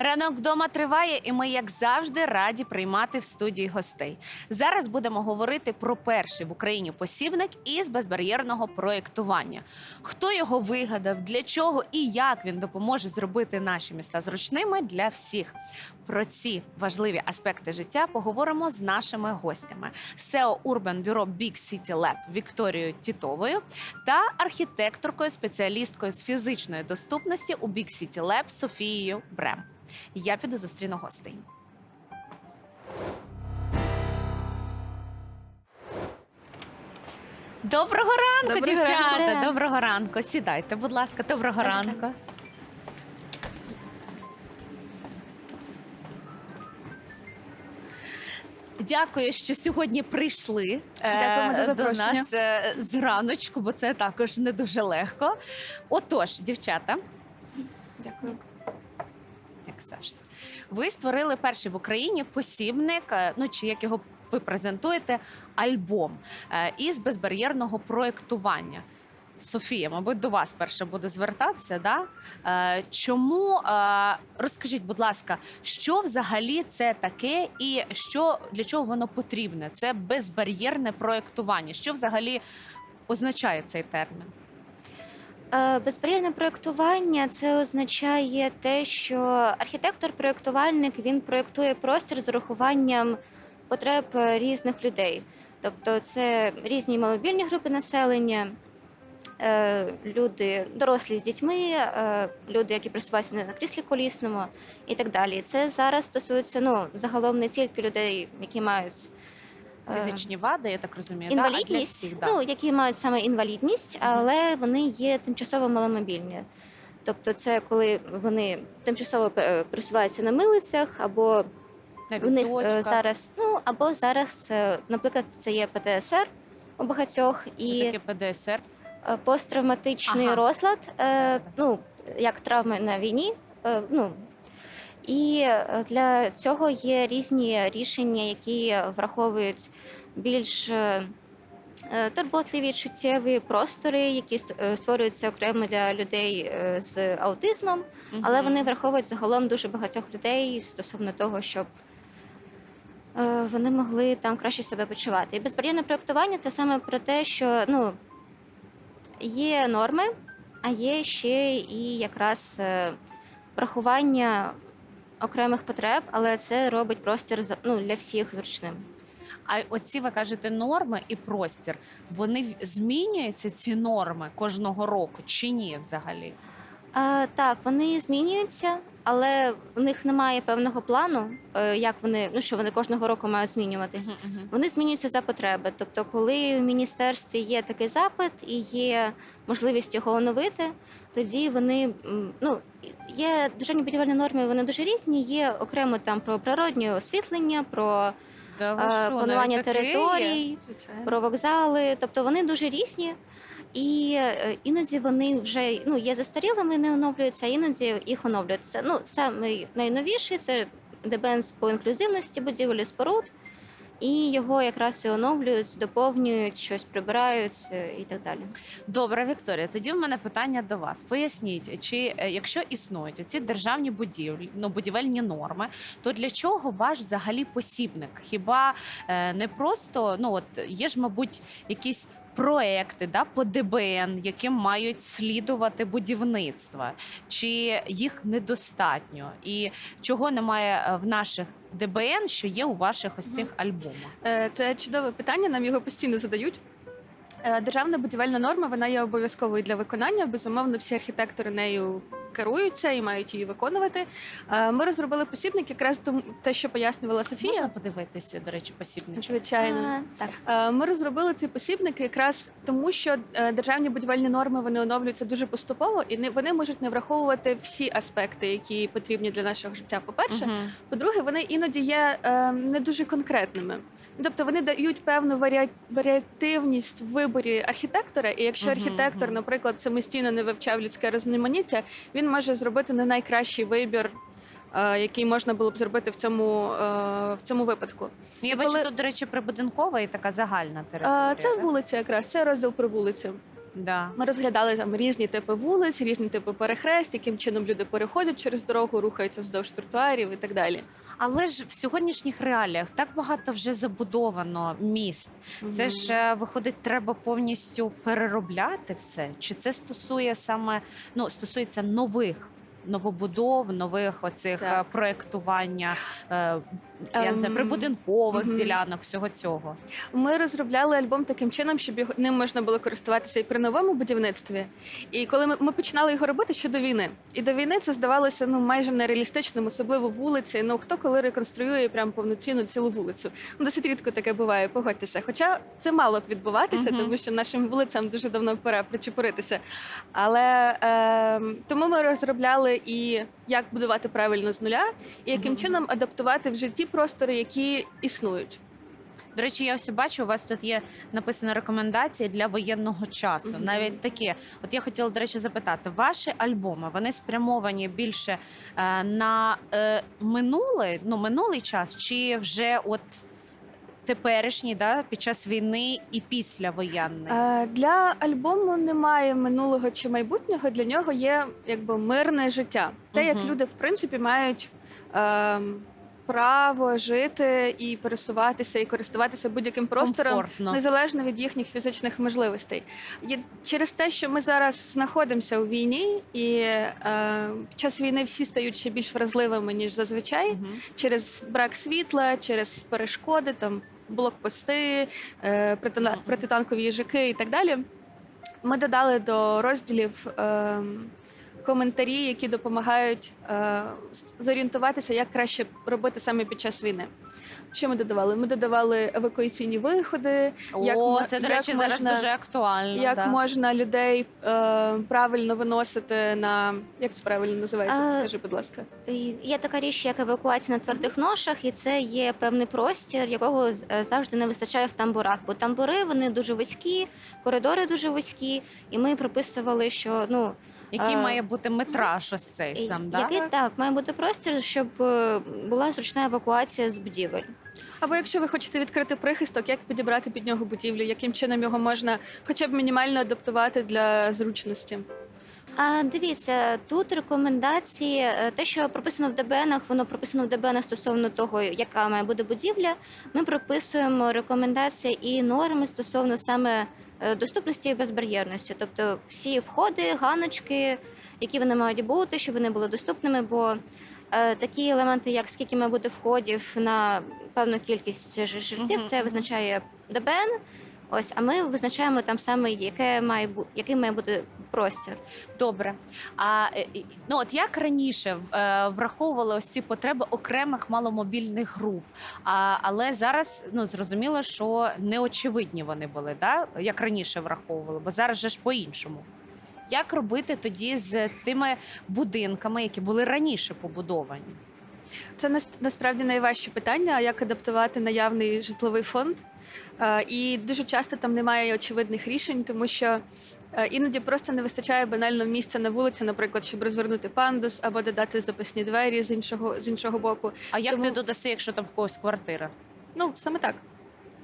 Ранок вдома триває, і ми, як завжди, раді приймати в студії гостей. Зараз будемо говорити про перший в Україні посібник із безбар'єрного проєктування. Хто його вигадав, для чого і як він допоможе зробити наші міста зручними для всіх. Про ці важливі аспекти життя поговоримо з нашими гостями: SEO Urban Bureau Big City Lab Вікторією Тітовою та архітекторкою, спеціалісткою з фізичної доступності у Big City Lab Софією Брем. Я піду зустріну гостей. Доброго ранку, Доброго дівчата! ранку. Доброго ранку. Сідайте, будь ласка, доброго Доброго ранку. Дякую, що сьогодні прийшли е, Дякуємо за до нас е, зраночку, бо це також не дуже легко. Отож, дівчата, Дякую. як завжди, ви створили перший в Україні посібник, е, ну чи як його ви презентуєте, альбом із безбар'єрного проєктування. Софія, мабуть, до вас перше буду звертатися. Да? Е, чому е, розкажіть, будь ласка, що взагалі це таке, і що для чого воно потрібне? Це безбар'єрне проєктування. Що взагалі означає цей термін? Е, Безбар'єрне проєктування це означає те, що архітектор-проєктувальник він проєктує простір з урахуванням потреб різних людей. Тобто це різні маломобільні групи населення, люди дорослі з дітьми, е, люди, які просуваються на кріслі колісному і так далі. Це зараз стосується ну, загалом не тільки людей, які мають е, Фізичні вади, я так розумію, да? Для інвалідність, всіх, да. ну які мають саме інвалідність, але вони є тимчасово маломобільні. Тобто, це коли вони тимчасово е, пересуваються на милицях, або на в них е, зараз, ну або зараз, е, наприклад, це є ПТСР у багатьох Що і таке ПДСР. Е, посттравматичний Ага. розлад, е, ну як травми на війні. е, Ну і е, для цього є різні рішення, які враховують більш е, е, турботливі чуттєві простори, які ст- е, створюються окремо для людей е, з аутизмом, але вони враховують загалом дуже багатьох людей стосовно того, щоб е, вони могли там краще себе почувати. І безбар'єрне проєктування це саме про те, що ну, є норми, а є ще і якраз е, врахування окремих потреб, але це робить простір ну, для всіх зручним. А оці ви кажете норми і простір. Вони змінюються ці норми кожного року чи ні взагалі? Е, так, вони змінюються, але в них немає певного плану, е, як вони, ну що вони кожного року мають змінюватись. Мгм, мгм. Вони змінюються за потреби. Тобто, коли в міністерстві є такий запит і є можливість його оновити, тоді вони ну є державні будівельні норми, вони дуже різні. Є окремо там про природнє освітлення, про, Та ви е, що, планування територій, про вокзали. Тобто вони дуже різні. І е, іноді вони вже ну, є застарілими, не оновлюються, а іноді їх оновлюються. Ну, саме найновіший це ДБН по інклюзивності будівель споруд, і його якраз і оновлюють, доповнюють, щось прибирають е, і так далі. Добре, Вікторія. Тоді в мене питання до вас. Поясніть, чи е, якщо існують ці державні будівлі, ну будівельні норми, то для чого ваш взагалі посібник? Хіба не просто ну от є ж, мабуть, якісь. Проекти да по ДБН, яким мають слідувати будівництва, чи їх недостатньо, і чого немає е, в наших ДБН, що є у ваших ось цих альбомах? Е, Це чудове питання. Нам його постійно задають. Е, Державна будівельна норма вона є обов'язковою для виконання. Безумовно, всі архітектори нею керуються і мають її виконувати. Е, Ми розробили посібник, якраз тому те, що пояснювала Софія. Можна подивитися, до речі, посібничок? Звичайно. А, так. Е, Ми розробили цей посібник якраз тому, що е, державні будівельні норми вони оновлюються дуже поступово, і не вони можуть не враховувати всі аспекти, які потрібні для нашого життя. По-перше, Мгм. по-друге, вони іноді є не дуже конкретними. Тобто вони дають певну варіа... варіативність в виборі архітектора, і якщо архітектор, наприклад, самостійно не вивчав людське різноманіття, він може зробити не найкращий вибір. е, Який можна було б зробити в цьому е, в цьому випадку? Я бачу, коли- тут, до речі, прибудинкова і така загальна територія. Е, Це да? вулиця, якраз це розділ про вулицю. Да. Ми розглядали там різні типи вулиць, різні типи перехрест, яким чином люди переходять через дорогу, рухаються вздовж тротуарів і так далі. Але ж в сьогоднішніх реаліях так багато вже забудовано міст. Це ж е, виходить, треба повністю переробляти все. Чи це стосує саме ну стосується нових новобудов, нових оцих Так. е, проектування е, я не знаю, Ем, прибудинкових мгм. ділянок, всього цього. Ми розробляли альбом таким чином, щоб його ним можна було користуватися і при новому будівництві. І коли ми, ми починали його робити ще до війни, і до війни це здавалося ну майже нереалістичним, особливо вулиці. Ну хто коли реконструює прям повноцінну цілу вулицю? Ну досить рідко таке буває. Погодьтеся. Хоча це мало б відбуватися, Мгм. тому що нашим вулицям дуже давно пора причепуритися. Але е, тому ми розробляли і як будувати правильно з нуля, і яким Мгм. чином адаптувати вже ті простори, які існують. До речі, я ось бачу, у вас тут є написано рекомендації для воєнного часу. Мгм. Навіть такі. От я хотіла, до речі, запитати, ваші альбоми вони спрямовані більше е, на е, минулий, ну минулий час, чи вже от теперішній, да, під час війни і післявоєнний? Е, Для альбому немає минулого чи майбутнього. Для нього є якби мирне життя. Те, як люди в принципі мають ем, право жити і пересуватися, і користуватися будь-яким простором. Комфортно. Незалежно від їхніх фізичних можливостей, Є через те, що ми зараз знаходимося у війні, і е, під час війни всі стають ще більш вразливими ніж зазвичай Мгм. через брак світла, через перешкоди, там блокпости, е, протитанкові їжаки і так далі. Ми додали до розділів е, коментарі, які допомагають е, зорієнтуватися, як краще робити саме під час війни. Що ми додавали? Ми додавали евакуаційні виходи, О, мо- це, до як речі, зараз можна- дуже актуально. як да. можна людей е, правильно виносити на як це правильно називається? А, Скажи, будь ласка. Є така річ, як евакуація на твердих ношах, і це є певний простір, якого е, завжди не вистачає в тамбурах. Бо тамбури вони дуже вузькі, коридори дуже вузькі, і ми прописували, що ну Який е, має бути метраж ось цей і- сам, да? який так має бути простір, щоб е, була зручна евакуація з будівель. Або якщо ви хочете відкрити прихисток, як підібрати під нього будівлю, яким чином його можна хоча б мінімально адаптувати для зручності? А дивіться, тут рекомендації, е, те, що прописано в ДБНах, воно прописано в ДБНах стосовно того, яка має бути будівля. Ми прописуємо рекомендації і норми стосовно саме е, доступності і безбар'єрності. Тобто всі входи, ганочки, які вони мають бути, щоб вони були доступними, бо е, такі елементи, як скільки має бути входів на певну кількість жильців, це визначає ДБН. Ось, а ми визначаємо там саме, яке має бу- який має бути простір. Добре. А е, ну от як раніше е, враховували ось ці потреби окремих маломобільних груп, а, але зараз ну зрозуміло, що неочевидні вони були, да? як раніше враховували, бо зараз же ж по-іншому. Як робити тоді з тими будинками, які були раніше побудовані? Це нас- насправді найважче питання, як адаптувати наявний житловий фонд. Е, І дуже часто там немає очевидних рішень, тому що е, іноді просто не вистачає банально місця на вулиці, наприклад, щоб розвернути пандус або додати запасні двері з іншого з іншого боку. А як Тому- ти додаси, якщо там в когось квартира? Ну саме так.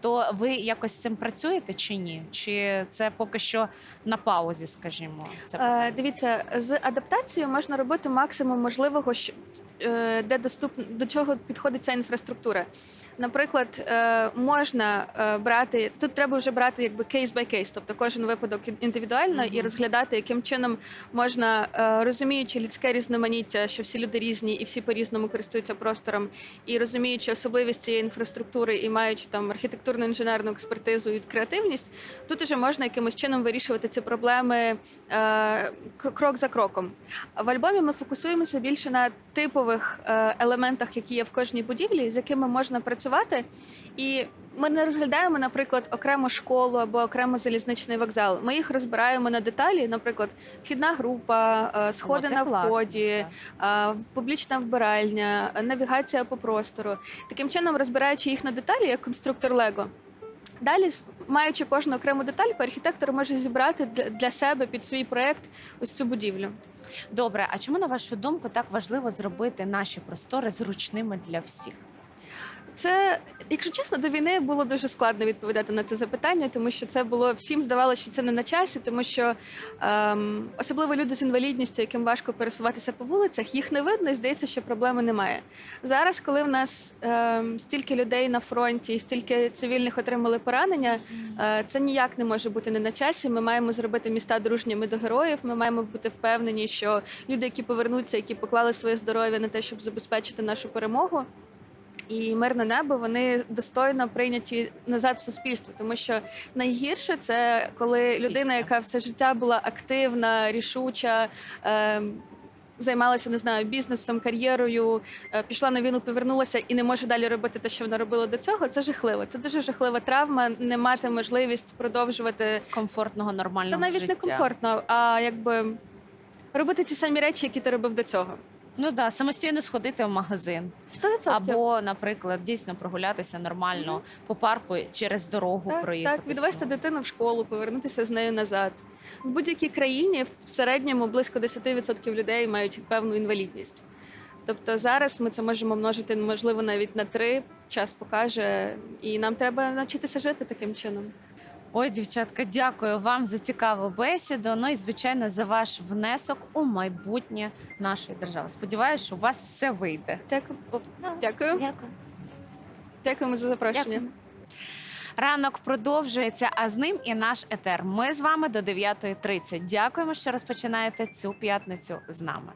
То ви якось з цим працюєте чи ні? Чи це поки що на паузі, скажімо? Це Е, дивіться, з адаптацією можна робити максимум можливого, що, е, де доступ до чого підходить ця інфраструктура. Наприклад, е, можна е, брати тут, треба вже брати якби кейс бай кейс, тобто кожен випадок індивідуально і розглядати, яким чином можна, е, розуміючи людське різноманіття, що всі люди різні і всі по-різному користуються простором, і розуміючи особливість цієї інфраструктури і маючи там архітектурну інженерну експертизу і креативність, тут уже можна якимось чином вирішувати ці проблеми крок за кроком. В альбомі ми фокусуємося більше на типових елементах, які є в кожній будівлі, з якими можна працювати. І ми не розглядаємо, наприклад, окрему школу або окремо залізничний вокзал. Ми їх розбираємо на деталі, наприклад, вхідна група, е, сходи О, на вході, так. публічна вбиральня, навігація по простору. Таким чином, розбираючи їх на деталі, як конструктор Лего. Далі, маючи кожну окрему детальку, архітектор може зібрати для себе під свій проект ось цю будівлю. Добре, а чому на вашу думку так важливо зробити наші простори зручними для всіх? Це, якщо чесно, до війни було дуже складно відповідати на це запитання, тому що це було всім здавалося, що це не на часі, тому що ем, особливо люди з інвалідністю, яким важко пересуватися по вулицях, їх не видно і здається, що проблеми немає. Зараз, коли в нас ем, стільки людей на фронті і стільки цивільних отримали поранення, е, це ніяк не може бути не на часі. Ми маємо зробити міста дружніми до героїв. Ми маємо бути впевнені, що люди, які повернуться, які поклали своє здоров'я на те, щоб забезпечити нашу перемогу. І мирне небо вони достойно прийняті назад в суспільство, тому що найгірше це коли людина, яка все життя була активна, рішуча. Е, Займалася, не знаю, бізнесом, кар'єрою, е, пішла на війну, повернулася і не може далі робити те, що вона робила до цього. Це жахливо. Це дуже жахлива травма. Не мати можливість продовжувати Комфортного та навіть життя. не комфортно, а якби робити ті самі речі, які ти робив до цього. Ну да, самостійно сходити в магазин. 100%. Або, наприклад, дійсно прогулятися нормально по парку через дорогу так, проїхати. так, відвести дитину в школу, повернутися з нею назад. В будь-якій країні в середньому близько 10% людей мають певну інвалідність. Тобто зараз ми це можемо множити, можливо, навіть на три. Час покаже, і нам треба навчитися жити таким чином. Ой, дівчатка, дякую вам за цікаву бесіду. Ну і звичайно за ваш внесок у майбутнє нашої держави. Сподіваюся, що у вас все вийде. О, Ну, Дякую. Дякую. Дякуємо за запрошення. Дякую. Ранок продовжується, а з ним і наш етер. Ми з вами до 9.30. Дякуємо, що розпочинаєте цю п'ятницю з нами.